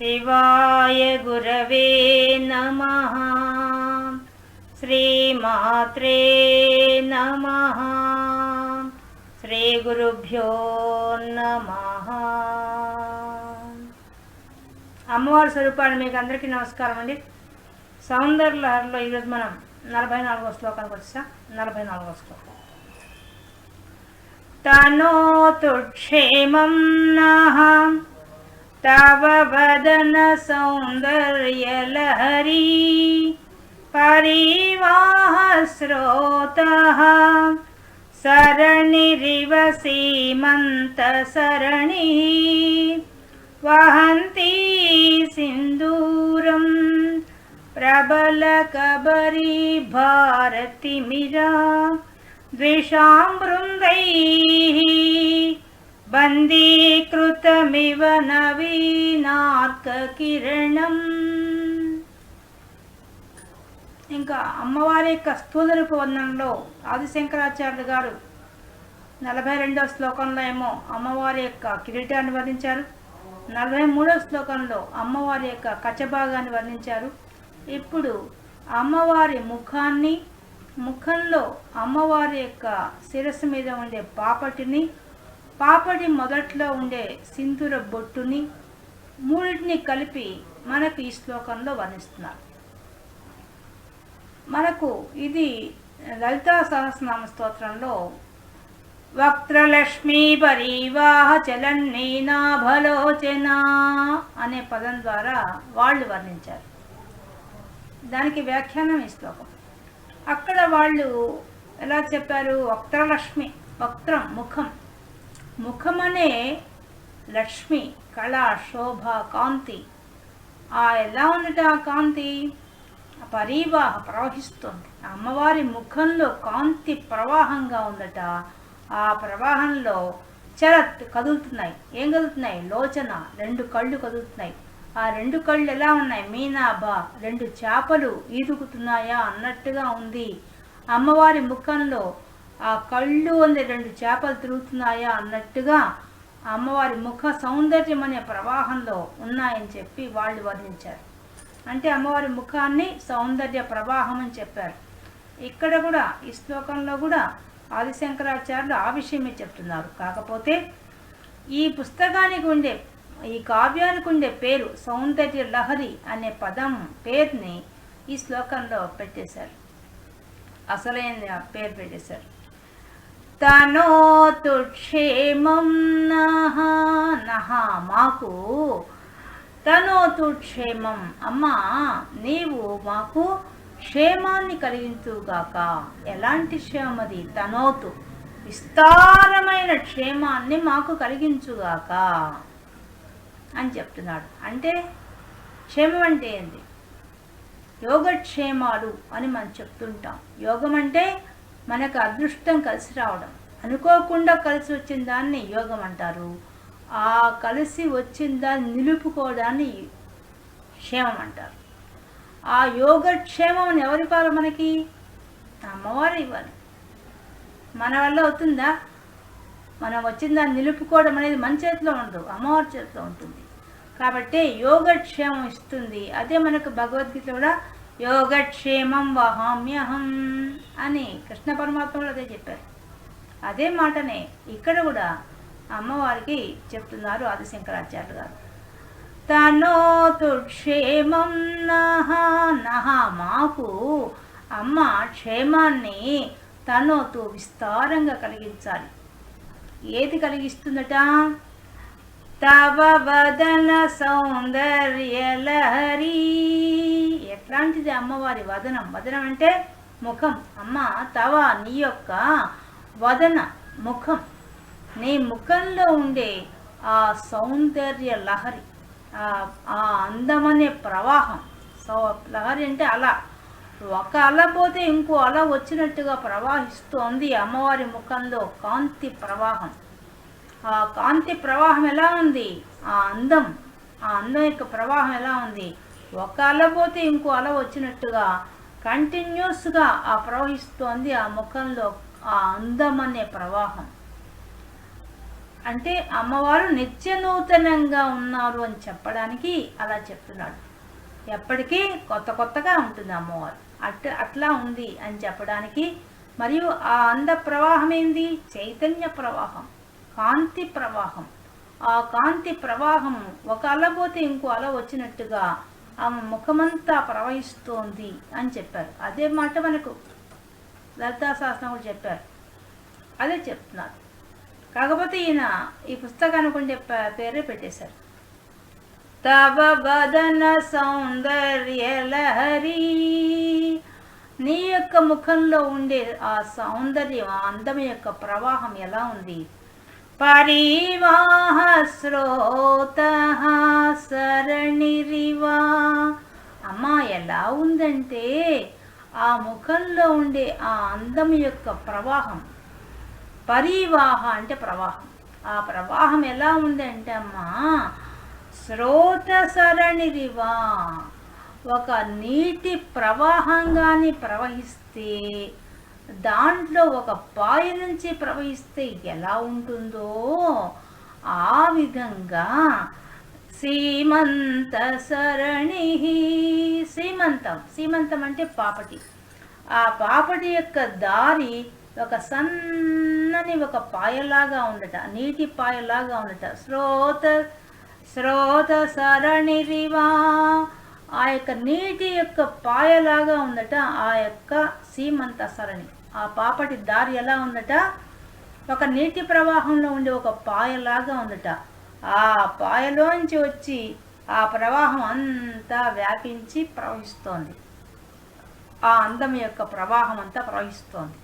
శివాయ గురవే నమ శ్రీమాత్రే నమ శ్రీ గురుభ్యో నమ అమ్మవారి స్వరూపాన్ని మీకు అందరికీ నమస్కారం అండి. సౌందర్యలహరిలో ఈరోజు మనం నలభై నాలుగో శ్లోకానికి వచ్చా నలభై నాలుగో శ్లోకం. తనోతు క్షేమం तव भदनसौन्दर्यलहरी परिवाः सरणिरिव सीमन्तसरणिः वहन्ती सिन्दूरं प्रबलकबरी भारतिमिरा द्विषां वृन्दैः। ప్రబల కబరీ నవీనార్కకిరణం ఇంకా అమ్మవారి యొక్క స్థూల రూపవందనంలో ఆదిశంకరాచార్యులు గారు నలభై రెండవ శ్లోకంలో ఏమో అమ్మవారి యొక్క కిరీటాన్ని వర్ణించారు. నలభై మూడవ శ్లోకంలో అమ్మవారి యొక్క కచ్చభాగాన్ని వర్ణించారు. ఇప్పుడు అమ్మవారి ముఖాన్ని ముఖంలో అమ్మవారి యొక్క శిరస్సు మీద ఉండే పాపటిని పాపటి మొదట్లో ఉండే సింధూర బొట్టుని మూడింటిని కలిపి మనకు ఈ శ్లోకంలో వర్ణిస్తున్నారు. మనకు ఇది లలితా సహస్రనామ స్తోత్రంలో వక్త్రలక్ష్మీ పరివాహ చలన్నీనాభలోచన అనే పదం ద్వారా వాళ్ళు వర్ణించారు. దానికి వ్యాఖ్యానం ఈ శ్లోకం. అక్కడ వాళ్ళు ఎలా చెప్పారు? వక్త్రలక్ష్మి వక్త్రం ముఖం ముఖం అనే లక్ష్మి కళ శోభ కాంతి. ఆ ఎలా ఉన్నట ఆ కాంతి? పరీవాహ ప్రవహిస్తుంది. అమ్మవారి ముఖంలో కాంతి ప్రవాహంగా ఉందట. ఆ ప్రవాహంలో చరత్ కదులుతున్నాయి. ఏం కదులుతున్నాయి? లోచన. రెండు కళ్ళు కదులుతున్నాయి. ఆ రెండు కళ్ళు ఎలా ఉన్నాయి? మీనాభ రెండు చేపలు ఈదుకుతున్నాయా? అన్నట్టుగా ఉంది. అమ్మవారి ముఖంలో ఆ కళ్ళు అనే రెండు చేపలు తిరుగుతున్నాయా అన్నట్టుగా అమ్మవారి ముఖ సౌందర్యం అనే ప్రవాహంలో ఉన్నాయని చెప్పి వాళ్ళు వర్ణించారు. అంటే అమ్మవారి ముఖాన్ని సౌందర్య ప్రవాహం అని చెప్పారు. ఇక్కడ కూడా ఈ శ్లోకంలో కూడా ఆదిశంకరాచార్యులు ఆ విషయమే చెప్తున్నారు. కాకపోతే ఈ పుస్తకానికి ఉండే ఈ కావ్యానికి ఉండే పేరు సౌందర్య లహరి అనే పదం పేరుని ఈ శ్లోకంలో పెట్టేశారు. అసలైన పేరు పెట్టేశారు. తనోతు క్షేమం నహ నహ. మాకు తనోతు క్షేమం అమ్మా నీవు మాకు క్షేమాన్ని కలిగించుగాక. ఎలాంటి క్షేమది? తనోతు. విస్తారమైన క్షేమాన్ని మాకు కలిగించుగాక అని చెప్తున్నాడు. అంటే క్షేమం అంటే ఏంది? యోగక్షేమాలు అని మనం చెప్తుంటాం. యోగం అంటే మనకు అదృష్టం కలిసి రావడం. అనుకోకుండా కలిసి వచ్చిన దాన్ని యోగం అంటారు. ఆ కలిసి వచ్చిన దాన్ని నిలుపుకోవడాన్ని క్షేమం అంటారు. ఆ యోగక్షేమం ఎవరి ఇవ్వాలి మనకి? అమ్మవారు ఇవ్వాలి మన వల్ల అవుతుందా? మనం వచ్చిన దాన్ని నిలుపుకోవడం అనేది మన చేతిలో ఉండదు అమ్మవారి చేతిలో ఉంటుంది. కాబట్టి యోగక్షేమం ఇస్తుంది. అదే మనకు భగవద్గీత కూడా యోగక్షేమం వహామ్యహం అని కృష్ణ పరమాత్మలు అదే చెప్పారు. అదే మాటనే ఇక్కడ కూడా అమ్మవారికి చెప్తున్నారు ఆదిశంకరాచార్యులు గారు. తనోతు క్షేమం నహ నహ మాకు అమ్మ క్షేమాన్ని తనోతు విస్తారంగా కలిగించాలి. ఏది కలిగిస్తుందట? తవ వదన సౌందర్యలహరి అలాంటిది అమ్మవారి వదనం. వదనం అంటే ముఖం. అమ్మ తవ నీ యొక్క వదన ముఖం. నీ ముఖంలో ఉండే ఆ సౌందర్య లహరి ఆ అందమనే ప్రవాహం. సౌ లహరి అంటే అలా. ఒక అల పోతే ఇంకో అల వచ్చినట్టుగా ప్రవాహిస్తోంది అమ్మవారి ముఖంలో కాంతి ప్రవాహం. ఆ కాంతి ప్రవాహం ఎలా ఉంది? ఆ అందం ఆ అందం యొక్క ప్రవాహం ఎలా ఉంది? ఒక అల పోతే ఇంకో అల వచ్చినట్టుగా కంటిన్యూస్గా ఆ ప్రవహిస్తోంది ఆ ముఖంలో ఆ అందం అనే ప్రవాహం. అంటే అమ్మవారు నిత్య నూతనంగా ఉన్నారు అని చెప్పడానికి అలా చెప్తున్నాడు. ఎప్పటికీ కొత్త కొత్తగా ఉంటుంది అమ్మవారు. అట్ అట్లా ఉంది అని చెప్పడానికి మరియు ఆ అంద ప్రవాహం ఏంది? చైతన్య ప్రవాహం కాంతి ప్రవాహం. ఆ కాంతి ప్రవాహం ఒక అల పోతే ఇంకో అల వచ్చినట్టుగా ఆమె ముఖమంతా ప్రవహిస్తోంది అని చెప్పారు. అదే మాట మనకు లలితాశాస్త్రం కూడా చెప్పారు. అదే చెప్తున్నారు. కాకపోతే ఈయన ఈ పుస్తకానికి ఉండే పేరే పెట్టేశారు. తవ వదన సౌందర్య లహరి నీ యొక్క ముఖంలో ఉండే ఆ సౌందర్యం ఆ అందం యొక్క ప్రవాహం ఎలా ఉంది? పరివాహ శ్రోత సరణిరివా అమ్మా ఎలా ఉందంటే ఆ ముఖంలో ఉండే ఆ అందం యొక్క ప్రవాహం. పరివాహ అంటే ప్రవాహం. ఆ ప్రవాహం ఎలా ఉందంటే అమ్మా స్రోత సరణిరివా ఒక నీటి ప్రవాహంగాని ప్రవహిస్తే దాంట్లో ఒక పాయ నుంచి ప్రవహిస్తే ఎలా ఉంటుందో ఆ విధంగా సీమంత సరణి సీమంతం. సీమంతం అంటే పాపటి. ఆ పాపటి యొక్క దారి ఒక సన్నని ఒక పాయలాగా ఉండట నీటి పాయలాగా ఉండట. స్రోత స్రోత సరణిరివా. ఆ యొక్క నీటి యొక్క పాయలాగా ఉందట ఆ యొక్క సీమంత సరణి. ఆ పాపటి దారి ఎలా ఉందట ఒక నీటి ప్రవాహంలో ఉండే ఒక పాయలాగా ఉందట ఆ పాయలోంచి వచ్చి ఆ ప్రవాహం అంతా వ్యాపించి ప్రవహిస్తోంది. ఆ అందం యొక్క ప్రవాహం అంతా ప్రవహిస్తోంది.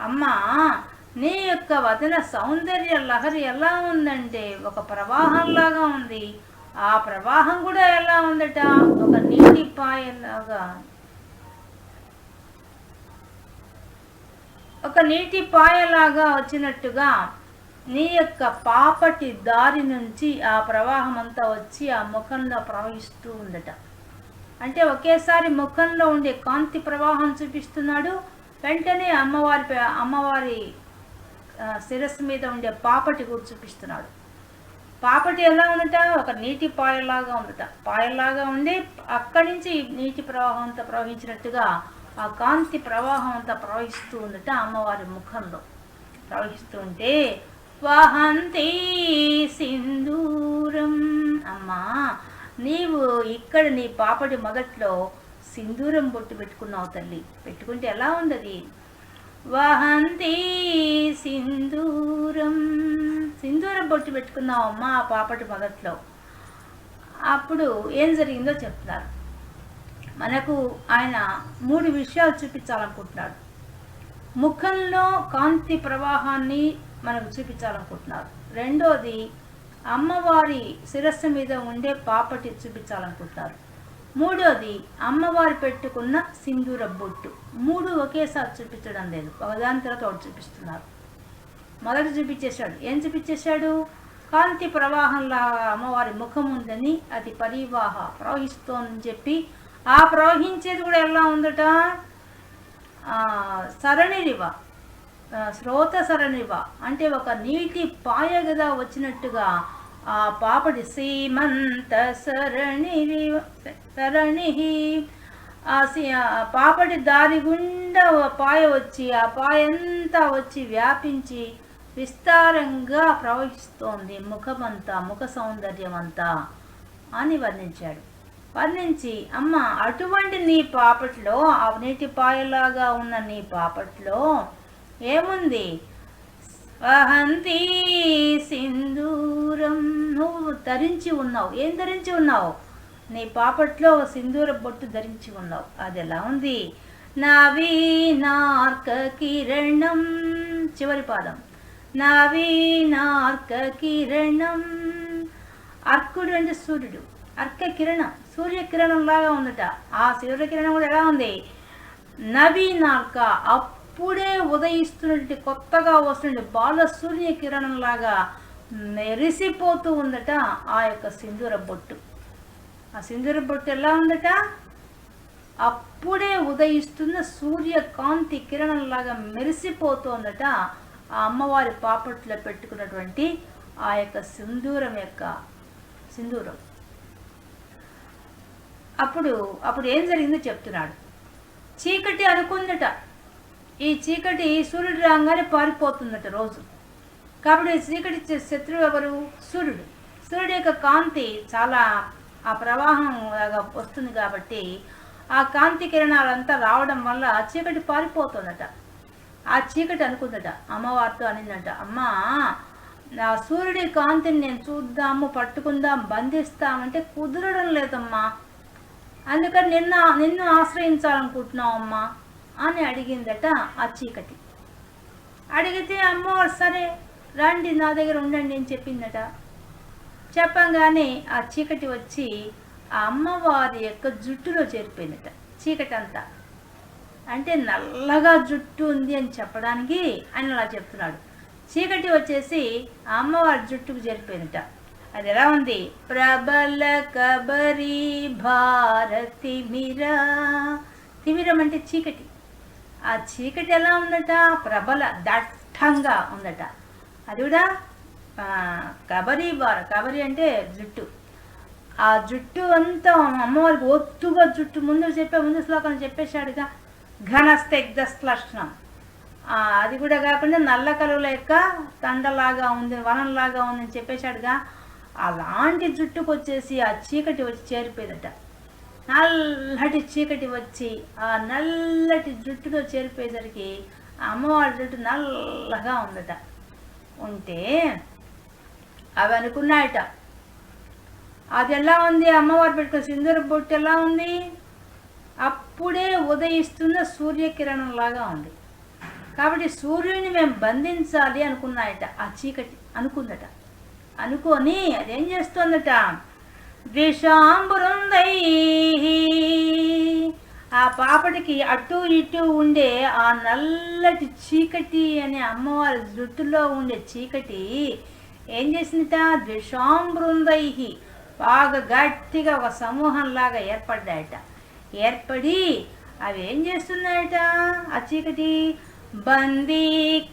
అమ్మా నీ యొక్క వదన సౌందర్య లహరి ఎలా ఉందంటే ఒక ప్రవాహంలాగా ఉంది. ఆ ప్రవాహం కూడా ఎలా ఉందట? ఒక నీటి పాయలాగా. ఒక నీటి పాయలాగా వచ్చినట్టుగా నీ యొక్క పాపటి దారి నుంచి ఆ ప్రవాహం అంతా వచ్చి ఆ ముఖంలో ప్రవహిస్తూ ఉండట. అంటే ఒకేసారి ముఖంలో ఉండే కాంతి ప్రవాహం చూపిస్తున్నాడు. వెంటనే అమ్మవారి అమ్మవారి శిరస్సు మీద ఉండే పాపటి కూడా చూపిస్తున్నాడు. పాపటి ఎలా ఉండట? ఒక నీటి పాయలాగా ఉండట. పాయలాగా ఉండి అక్కడి నుంచి నీటి ప్రవాహం అంతా ప్రవహించినట్టుగా ఆ కాంతి ప్రవాహం అంతా ప్రవహిస్తూ ఉండట అమ్మవారి ముఖంలో. ప్రవహిస్తూ ఉంటే వహంతి సింధూరం. అమ్మా నీవు ఇక్కడ నీ పాపడి మొదట్లో సింధూరం బొట్టు పెట్టుకున్నావు తల్లి. పెట్టుకుంటే ఎలా ఉండదు వహంతి సింధూరం. సింధూరం బొట్టు పెట్టుకున్నావు అమ్మా ఆ పాపటి మొదట్లో అప్పుడు ఏం జరిగిందో చెప్తున్నారు మనకు ఆయన మూడు విషయాలు చూపించాలనుకుంటున్నాడు. ముఖంలో కాంతి ప్రవాహాన్ని మనకు చూపించాలనుకుంటున్నారు. రెండోది అమ్మవారి శిరస్సు మీద ఉండే పాపటి చూపించాలనుకుంటున్నారు. మూడోది అమ్మవారు పెట్టుకున్న సింధూర బొట్టు. మూడు ఒకేసారి చూపించడం లేదు. ఒకదాని తర్వాత ఒకటి చూపిస్తున్నారు. మొదట చూపించేశాడు. ఏం చూపించేశాడు? కాంతి ప్రవాహంలా అమ్మవారి ముఖం ఉందని అది పరివాహ ప్రవహిస్తోందని చెప్పి ఆ ప్రవహించేది కూడా ఎలా ఉందట? ఆ, సరణిరివ ఆ, సరణివ అంటే ఒక నీటి పాయగదా వచ్చినట్టుగా ఆ పాపడి సీమంత సరణి సరణి ఆ పాపడి దారి గుండా పాయ వచ్చి ఆ పాయ అంతా వచ్చి వ్యాపించి విస్తారంగా ప్రవహిస్తోంది. ముఖమంతా ముఖ సౌందర్యం అంతా అని వర్ణించాడు. వర్ణించి అమ్మ అటువంటి నీ పాపట్లో ఆ నీటి పాయలాగా ఉన్న నీ పాపట్లో ఏముంది? వహంతి సింధూరం. నువ్వు ధరించి ఉన్నావు. ఏం ధరించి ఉన్నావు? నీ పాపట్లో సింధూర బొట్టు ధరించి ఉన్నావు. అది ఎలా ఉంది? నవీనార్క కిరణం. చివరి పాదం. నవీనార్క కిరణం. అర్కుడు అంటే సూర్యుడు. అర్క కిరణం. సూర్యకిరణం లాగా ఉందట. ఆ సూర్యకిరణం కూడా ఎలా ఉంది? నవీనార్క అప్ అప్పుడే ఉదయిస్తున్నటువంటి కొత్తగా వస్తున్న బాల సూర్య లాగా మెరిసిపోతూ ఉందట ఆ యొక్క సింధూర బొట్టు. ఆ సింధూర బొట్టు ఎలా ఉందట? అప్పుడే ఉదయిస్తున్న సూర్యకాంతి కిరణంలాగా మెరిసిపోతోందట ఆ అమ్మవారి పాపట్లో పెట్టుకున్నటువంటి ఆ యొక్క సింధూరం యొక్క సింధూరం. అప్పుడు అప్పుడు ఏం జరిగిందో చెప్తున్నాడు. చీకటి అనుకుందట. ఈ చీకటి సూర్యుడు రాగానే పారిపోతుందట రోజు. కాబట్టి ఈ చీకటి శత్రువు ఎవరు? సూర్యుడు. సూర్యుడు యొక్క కాంతి చాలా ఆ ప్రవాహం లాగా వస్తుంది కాబట్టి ఆ కాంతి కిరణాలంతా రావడం వల్ల ఆ చీకటి పారిపోతుందట. ఆ చీకటి అనుకుందట. అమ్మవారితో అనిందట. అమ్మా నా సూర్యుడి కాంతిని నేను చూద్దాము పట్టుకుందాం బంధిస్తామంటే కుదరడం లేదమ్మా. అందుకని నిన్న నిన్ను ఆశ్రయించాలనుకుంటున్నావు అమ్మా అని అడిగిందట ఆ చీకటి. అడిగితే అమ్మవారు సరే రండి నా దగ్గర ఉండండి అని చెప్పిందట. చెప్పంగానే ఆ చీకటి వచ్చి ఆ అమ్మవారి యొక్క జుట్టులో చేరిపోయిందట చీకటి అంతా అంటే నల్లగా జుట్టు ఉంది అని చెప్పడానికి ఆయన అలా చెప్తున్నాడు. చీకటి వచ్చేసి ఆ అమ్మవారి జుట్టుకు చేరిపోయిందట. అది ఎలా ఉంది? ప్రబల కబరి భారతి మిరా. తిమిరం అంటే చీకటి. ఆ చీకటి ఎలా ఉందట? ప్రబల దట్టంగా ఉందట. అది కూడా ఆ, కబరి బార కబరి అంటే జుట్టు. ఆ జుట్టు అంతా అమ్మవారికి ఒత్తుగా జుట్టు ముందు చెప్పే ముందు శ్లోకం చెప్పేశాడుగా. ఘనస్తెగ్ధ శ్లష్ణం ఆ, అది కూడా కాకుండా నల్ల కలువుల యొక్క తండలాగా ఉంది వనంలాగా ఉందని చెప్పేశాడుగా. అలాంటి జుట్టుకు వచ్చేసి ఆ చీకటి వచ్చి చేరిపోయిందట. నల్లటి చీకటి వచ్చి ఆ నల్లటి జుట్టులో చేరిపోయేసరికి అమ్మవారి జుట్టు నల్లగా ఉందట. ఉంటే అవి అనుకున్నాయట. అది ఎలా ఉంది? అమ్మవారు పెట్టుకున్న సింధూర బొట్టు ఎలా ఉంది? అప్పుడే ఉదయిస్తున్న సూర్యకిరణం లాగా ఉంది. కాబట్టి సూర్యుని మేము బంధించాలి అనుకున్నాయట. ఆ చీకటి అనుకుందట. అనుకొని అదేం చేస్తోందట? ద్విషాంబురుందై ఆ పాపటికి అటు ఇటు ఉండే ఆ నల్లటి చీకటి అనే అమ్మవారి జుట్టులో ఉండే చీకటి ఏం చేసిందిట? ద్విషాంబృందై బాగా గట్టిగా ఒక సమూహంలాగా ఏర్పడ్డాయట. ఏర్పడి అవి ఏం చేస్తున్నాయట? ఆ చీకటి? బందీకృతమివా.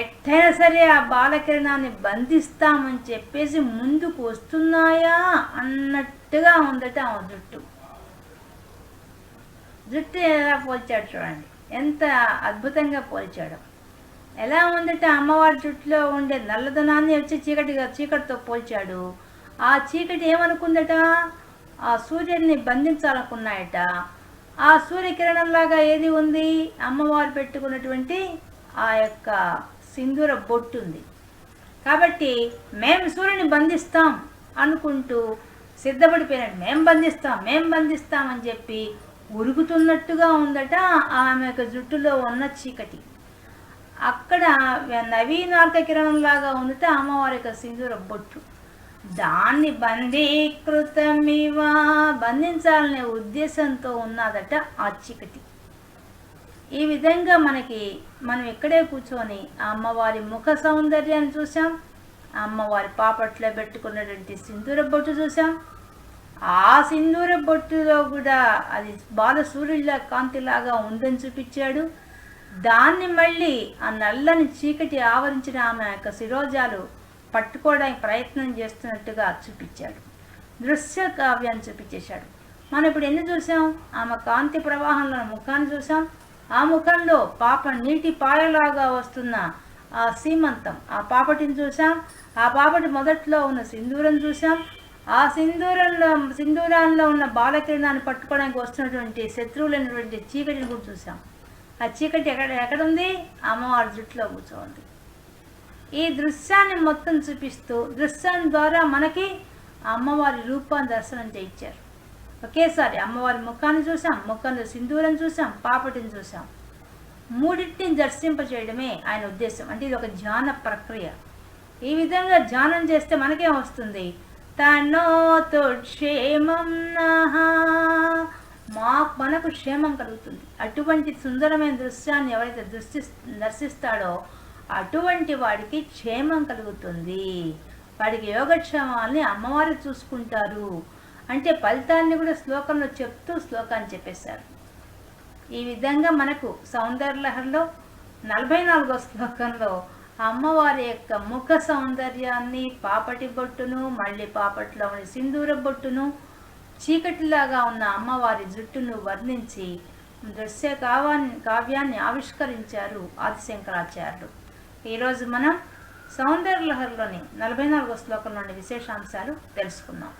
ఎట్టైనా సరే ఆ బాలకిరణాన్ని బంధిస్తామని చెప్పేసి ముందుకు వస్తున్నాయా అన్నట్టుగా ఉందట ఆమె జుట్టు. జుట్టు ఎలా పోల్చాడు చూడండి. ఎంత అద్భుతంగా పోల్చాడు. ఎలా ఉందట అమ్మవారి జుట్టులో ఉండే నల్లదనాన్ని వచ్చి చీకటిగా చీకటితో పోల్చాడు. ఆ చీకటి ఏమనుకుందట? ఆ సూర్యుడిని బంధించాలనుకున్నాయట. ఆ సూర్యకిరణంలాగా ఏది ఉంది? అమ్మవారు పెట్టుకున్నటువంటి ఆ యొక్క సింధూర బొట్టు ఉంది కాబట్టి మేము సూర్యుని బంధిస్తాం అనుకుంటూ సిద్ధపడిపోయినట్టు మేము బంధిస్తాం మేము బంధిస్తాం అని చెప్పి ఉరుగుతున్నట్టుగా ఉందట ఆమె యొక్క జుట్టులో ఉన్న చీకటి. అక్కడ నవీనార్క కిరణంలాగా ఉందట అమ్మవారి యొక్క సింధూర బొట్టు. దాన్ని బంధీకృతమివా బంధించాలనే ఉద్దేశంతో ఉన్నదట ఆ చీకటి. ఈ విధంగా మనకి మనం ఇక్కడే కూర్చొని ఆ అమ్మవారి ముఖ సౌందర్యాన్ని చూసాం ఆ అమ్మవారి పాపట్లో పెట్టుకున్నటువంటి సింధూర బొట్టు చూసాం ఆ సింధూర బొట్టులో కూడా అది బాల సూర్యుల కాంతిలాగా ఉందని చూపించాడు. దాన్ని మళ్ళీ ఆ నల్లని చీకటి ఆవరించిన ఆమె యొక్క శిరోజాలు పట్టుకోవడానికి ప్రయత్నం చేస్తున్నట్టుగా చూపించాడు. దృశ్య కావ్యాన్ని చూపించేశాడు. మనం ఇప్పుడు ఎన్ని చూసాం ఆమె కాంతి ప్రవాహంలో ముఖాన్ని చూసాం ఆ ముఖంలో పాప నీటి పాయలాగా వస్తున్న ఆ సీమంతం. ఆ పాపటిని చూసాం ఆ పాపటి మొదట్లో ఉన్న సింధూరం చూసాం ఆ సింధూరంలో సింధూరాల్లో ఉన్న బాలకిరణాన్ని పట్టుకోవడానికి వస్తున్నటువంటి శత్రువులైనటువంటి చీకటిని కూడా చూసాం ఆ చీకటి ఎక్కడ ఎక్కడుంది? అమ్మవారి జుట్టులో కూర్చోంది ఈ దృశ్యాన్ని మొత్తం చూపిస్తూ దృశ్యాన్ని ద్వారా మనకి అమ్మవారి రూపాన్ని దర్శనం చేయించారు. ఒకేసారి అమ్మవారి ముఖాన్ని చూసాం ముఖంలో సింధూరం చూసాం పాపటిని చూసాం మూడింటిని దర్శింపచేయడమే ఆయన ఉద్దేశం. అంటే ఇది ఒక ధ్యాన ప్రక్రియ. ఈ విధంగా ధ్యానం చేస్తే మనకేం వస్తుంది? తనోతో క్షేమం మా మనకు క్షేమం కలుగుతుంది. అటువంటి సుందరమైన దృశ్యాన్ని ఎవరైతే దృష్టి దర్శిస్తాడో అటువంటి వాడికి క్షేమం కలుగుతుంది. వాడికి యోగక్షేమాల్ని అమ్మవారు చూసుకుంటారు. అంటే ఫలితాన్ని కూడా శ్లోకంలో చెప్తూ శ్లోకాన్ని చెప్పేశారు. ఈ విధంగా మనకు సౌందర్యలహరిలో నలభై నాలుగో శ్లోకంలో అమ్మవారి యొక్క ముఖ సౌందర్యాన్ని పాపటి బొట్టును మళ్ళీ పాపట్లో ఉన్న సింధూర బొట్టును చీకటిలాగా ఉన్న అమ్మవారి జుట్టును వర్ణించి దృశ్య కావాన్ని కావ్యాన్ని ఆవిష్కరించారు ఆదిశంకరాచార్యులు ఈరోజు మనం సౌందర్యలహరిలోని నలభై నాలుగో శ్లోకంలోని విశేషాంశాలు తెలుసుకుందాం.